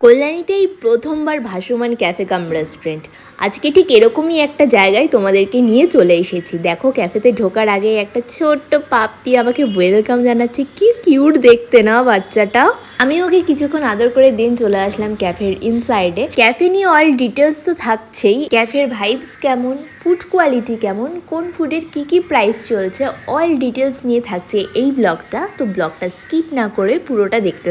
কল্যাণীতে এই প্রথমবার ভাসমান ক্যাফে কাম রেস্টুরেন্ট আজকে ঠিক এরকমই একটা জায়গায় তোমাদেরকে নিয়ে চলে এসেছি। দেখো ক্যাফেতে ঢোকার আগে একটা ছোট্ট পাপ্পি আমাকে ওয়েলকাম জানাচ্ছে। কি কিউট দেখতে না বাচ্চাটা? আমি ওকে কিছুক্ষণ আদর করে দিন চলে আসলাম ক্যাফের ইনসাইডে ক্যাফে নিয়ে অল ডিটেলস তো থাকছেই। ক্যাফের ভাইবস কেমন? ফুড কোয়ালিটি কেমন? কোন ফুডের কি কি প্রাইস চলছে? অল ডিটেলস নিয়ে থাকছে এই ব্লগটা তো ব্লগটা স্কিপ না করে পুরোটা দেখতে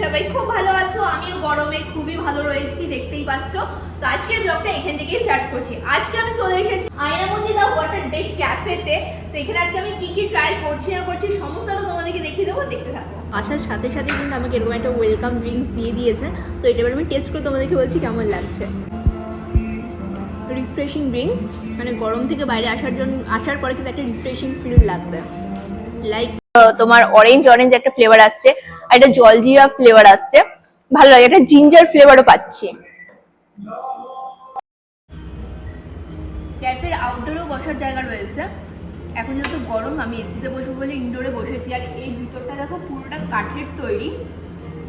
সবাই খুব ভালো আছো? আমিও গরমে খুবই ভালো রয়েছি, দেখতেই পাচ্ছ। তো আজকের ব্লগটা এখান থেকেই স্টার্ট করছি। আজকে আমি চলে এসেছি আয়নামতি দা ওয়াটার ডে ক্যাফেতে তো। এখানে আজকে আমি কি কি ট্রাই করছি, না করছি, সমস্তটা তোমাদেরকে দেখিয়ে দেবো, দেখতে থাকো। আসার সাথে সাথে কিন্তু আমাকে এরকম একটা ওয়েলকাম ড্রিঙ্কস দিয়ে দিয়েছে। তো এটা আমি টেস্ট করে তোমাদেরকে বলছি কেমন লাগছে। রিফ্রেশিং ড্রিঙ্কস মানে গরম থেকে বাইরে আসার জন্য আসার পরে কিন্তু একটা রিফ্রেশিং ফিল লাগবে। লাইক তোমার অরেঞ্জ অরেঞ্জ একটা ফ্লেভার আসছে। আর একটা জলজিরা ফ্লেভার আসছে। ভালো লাগে একটা জিঞ্জার ফ্লেভারও পাচ্ছি। ক্যাফের আউটডোরেও বসার জায়গা রয়েছে। এখন যেহেতু গরম আমি এসিতে বসবো বলে ইনডোরে বসেছি। আর এই ভিতরটা দেখো পুরোটা কাঠের তৈরি।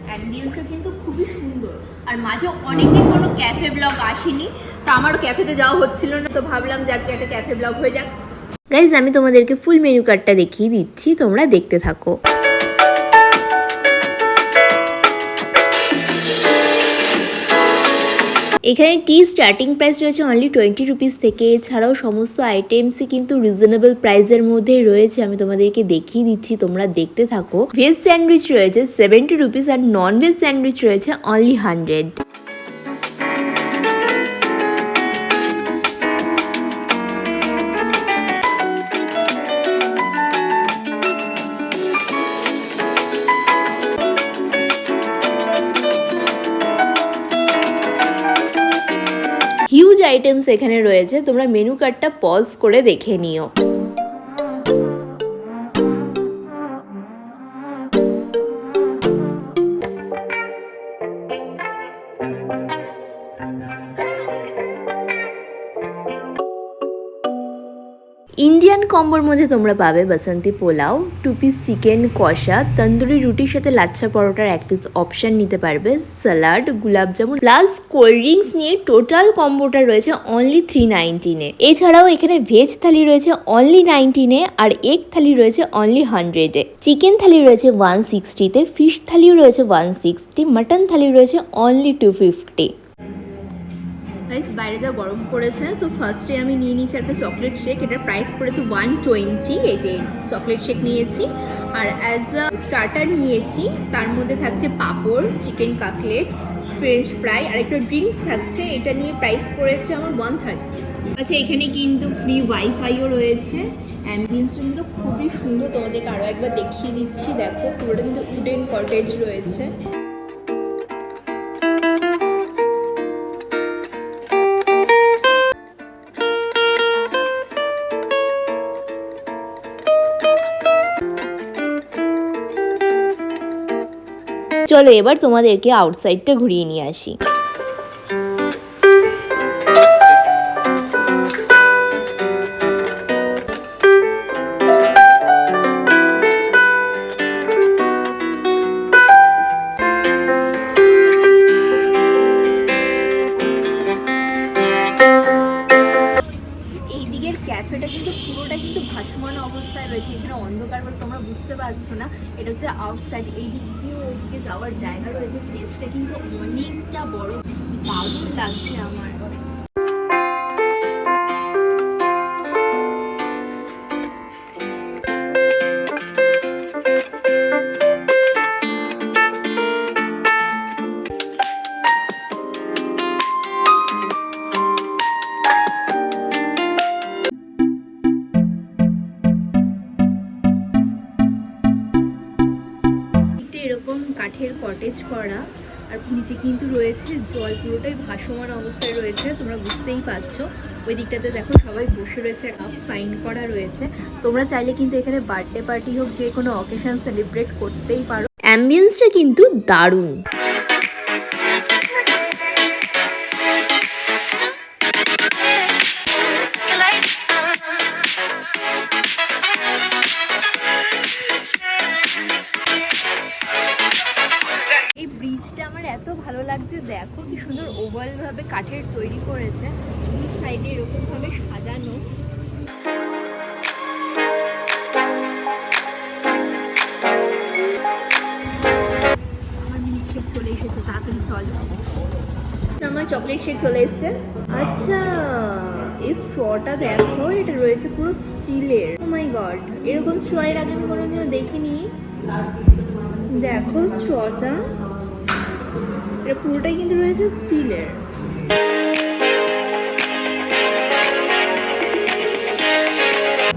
অ্যাম্বিয়েন্সটা কিন্তু খুবই সুন্দর। আর মাঝে অনেকদিন কোনো ক্যাফে ব্লগ আসেনি তো আমার ক্যাফেতে যাওয়া হচ্ছিল না তো ভাবলাম যে আজকে একটা ক্যাফে ব্লগ হয়ে যাক। গাইজ আমি তোমাদেরকে ফুল মেনু কার্ডটা দেখিয়ে দিচ্ছি তোমরা দেখতে থাকো। এখানে টি স্টার্টিং প্রাইস রয়েছে অনলি টোয়েন্টি রুপিস থেকে। এছাড়াও সমস্ত আইটেমসই কিন্তু রিজনেবল প্রাইসের মধ্যে রয়েছে। আমি তোমাদেরকে দেখিয়ে দিচ্ছি, তোমরা দেখতে থাকো। ভেজ স্যান্ডউইচ রয়েছে সেভেন্টি রুপিস আর নন ভেজ স্যান্ডউইচ রয়েছে অনলি হান্ড্রেড আইটেমস এখানে রয়েছে তোমরা মেনু কার্ডটা পজ করে দেখে নিও। কম্বোর মধ্যে তোমরা পাবে Basanti pulao two piece chicken কষা, তন্দুরি রুটির সাথে লাচ্ছা পরোটার এক পিস অপশন নিতে পারবে salad gulab jamun plus cold drinks নিয়ে টোটাল কম্বোটা রয়েছে অনলি থ্রি নাইনটিনে এছাড়াও এখানে ভেজ থালি রয়েছে অনলি নাইনটিনে আর এগ থালি রয়েছে অনলি হান্ড্রেডে চিকেন থালি রয়েছে ওয়ান সিক্সটিতে ফিশ থালিও রয়েছে ওয়ান সিক্সটি মাটন থালি রয়েছে অনলি টু ফিফটি গাইস বাইরে যা গরম পড়েছে, তো ফার্স্টে আমি নিয়ে নিয়েছি একটা চকলেট শেক এটার প্রাইস পড়েছে ওয়ান টোয়েন্টি এই যে চকলেট শেক নিয়েছি। আর অ্যাজ আ স্টার্টার নিয়েছি, তার মধ্যে থাকছে papad chicken cutlet french fry আর একটা ড্রিঙ্কস থাকছে, এটা নিয়ে প্রাইস পড়েছে আমার ওয়ান থার্টি আচ্ছা এখানে কিন্তু ফ্রি ওয়াইফাইও রয়েছে অ্যাম্বিয়েন্সটা কিন্তু খুবই সুন্দর, তোমাদেরকে আরও একবার দেখিয়ে দিচ্ছি, দেখো, পুরোটা কিন্তু উডেন কটেজ রয়েছে। চলো এবার তোমাদেরকে আউটসাইডটা ঘুরিয়ে নিয়ে আসি। জায়গা রয়েছে প্লেসটা কিন্তু অনেকটা বড় দারুণ লাগছে আমার। অ্যারেঞ্জ করা। আর নিচে কিন্তু রয়েছে জল, পুরোটাই ভাসমান অবস্থায় রয়েছে, তোমরা বুঝতেই পারছ। ওই দিকটাতে দেখো সবাই বসে রয়েছে কাপ সাইন করা রয়েছে। তোমরা চাইলে কিন্তু এখানে বার্থডে পার্টি হোক, যে কোনো অকেশন সেলিব্রেট করতেই পারো। অ্যাম্বিয়েন্সটা কিন্তু দারুণ। ব্রিজটা আমার এত ভালো লাগছে, দেখো কি সুন্দর ওভাল ভাবে কাঠের তৈরি করেছে। দুই সাইডে এরকম ভাবে সাজানো। আমার চলে এসেছে চল। আমার চকলেট চলে আচ্ছা এই স্ট্রটা দেখো, এটা রয়েছে পুরো স্টিলের মাই গড এরকম স্ট্র আগে দেখিনি। দেখো স্ট্রটা এটা পুরোটাই কিন্তু রয়েছে স্টিলের।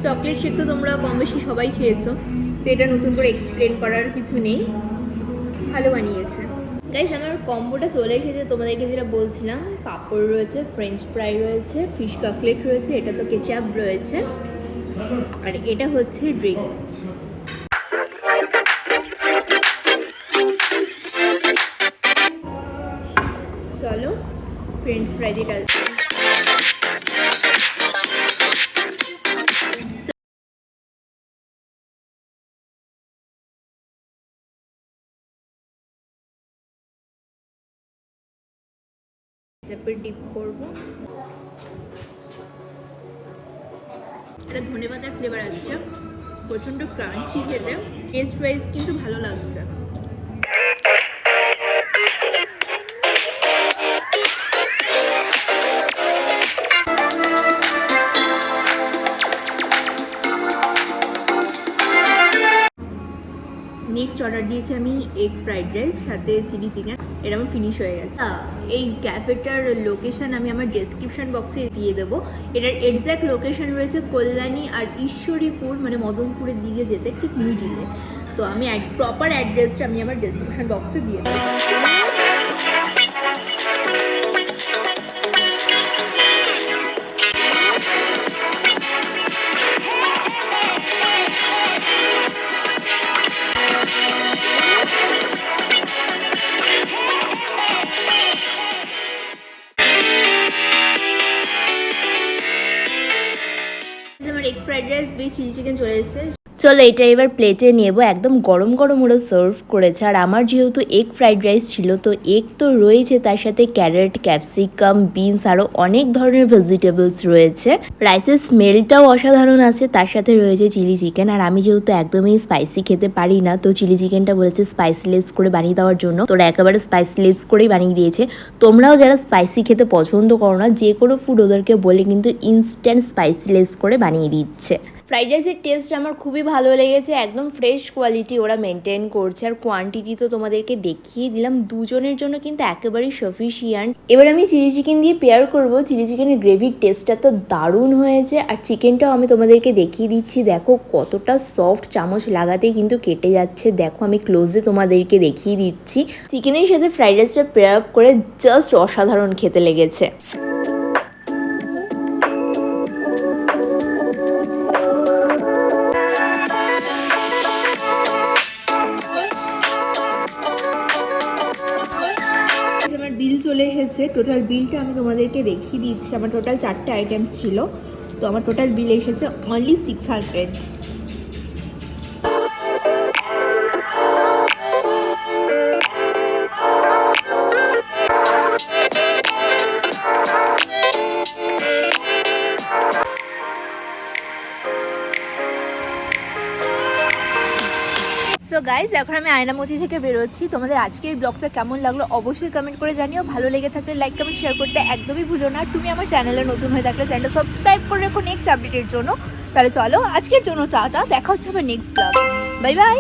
চকলেট শেক তো তোমরা কম বেশি সবাই খেয়েছো, তো এটা নতুন করে এক্সপ্লেন করার কিছু নেই। ভালো বানিয়েছে। গাইস আমার কম্বোটা চলে এসেছে, তোমাদেরকে যেটা বলছিলাম, পাঁপড় রয়েছে ফ্রেঞ্চ ফ্রাই রয়েছে ফিশ কাকলেট রয়েছে, এটা তো কেচাপ রয়েছে। আর এটা হচ্ছে ড্রিঙ্কস ফ্রেঞ্চ ফ্রাই যেটা কেচাপের ডিপ করব। এটা ধনে পাতার ফ্লেভার আসছে। প্রচণ্ড ক্রাঞ্চি খেতে। টেস্ট ওয়াইজ কিন্তু ভালো লাগছে। নেক্সট অর্ডার দিয়েছি আমি এগ ফ্রাইড রাইস সাথে চিলি চিকেন এটা আমার ফিনিশ হয়ে গেছে। এই ক্যাফেটার লোকেশন আমি আমার ডেসক্রিপশন বক্সে দিয়ে দেবো। এটার এক্স্যাক্ট লোকেশন রয়েছে কল্যাণী আর ঈশ্বরীপুর মানে মদনপুরের দিকে যেতে, ঠিক মিডিলে। তো আমি প্রপার অ্যাড্রেসটা আমি আমার ডেসক্রিপশান বক্সে দিয়ে দেবো। ফ্রাইড রাইস বি চিলি চিকেন চলে এসেছে। চলো এটা এবার প্লেটে নেব। একদম গরম গরম ওরা সার্ভ করেছে। আর আমার যেহেতু এগ ফ্রাইড রাইস ছিল, তো এগ তো রয়েছে তার সাথে ক্যারেট ক্যাপসিকাম বিনস আরও অনেক ধরনের ভেজিটেবলস রয়েছে। রাইসের স্মেলটাও অসাধারণ আছে, তার সাথে রয়েছে চিলি চিকেন আর আমি যেহেতু একদমই স্পাইসি খেতে পারি না, তো চিলি চিকেনটা বলেছে স্পাইসিলেস করে বানিয়ে দেওয়ার জন্য। তোরা একেবারে স্পাইসিলেস করেই বানিয়ে দিয়েছে। তোমরাও যারা স্পাইসি খেতে পছন্দ করো না যে কোনো ফুড ওদেরকে বলে কিন্তু ইনস্ট্যান্ট স্পাইসিলেস করে বানিয়ে দিচ্ছে। ফ্রাইড রাইসের টেস্ট আমার খুবই ভালো লেগেছে, একদম ফ্রেশ কোয়ালিটি ওরা মেনটেন করছে। আর কোয়ান্টিটি তো তোমাদেরকে দেখিয়ে দিলাম, দুজনের জন্য কিন্তু একেবারেই সফিসিয়ান্ট এবার আমি চিলি চিকেন দিয়ে পেয়ার করব। চিলি চিকেনের গ্রেভির টেস্টটা তো দারুণ হয়েছে, আর চিকেনটাও আমি তোমাদেরকে দেখিয়ে দিচ্ছি। দেখো কতটা সফট চামচ লাগাতেই কিন্তু কেটে যাচ্ছে। দেখো আমি ক্লোজে তোমাদেরকে দেখিয়ে দিচ্ছি। চিকেনের সাথে ফ্রাইড রাইসটা পেয়ার আপ করে জাস্ট অসাধারণ খেতে লেগেছে। টোটাল বিলটা আমি তোমাদেরকে দেখিয়ে দিচ্ছি। আমার টোটাল চারটে আইটেমস ছিল। তো আমার টোটাল বিল এসেছে only six hundred so guys এখন আমি আয়নামতি থেকে বেরোচ্ছি। তোমাদের আজকের ব্লগটা কেমন লাগল অবশ্যই কমেন্ট করে জানিও। ভালো লেগে থাকলে লাইক কমেন্ট শেয়ার করতে একদমই ভুলো না। তুমি আমার চ্যানেলে নতুন হয়ে থাকলে চ্যানেলটা সাবস্ক্রাইব করে রেখো নেক্সট আপডেটের জন্য। তাহলে চলো, আজকের জন্য টাটা। দেখা হচ্ছে আবার নেক্সট ব্লগ বাই বাই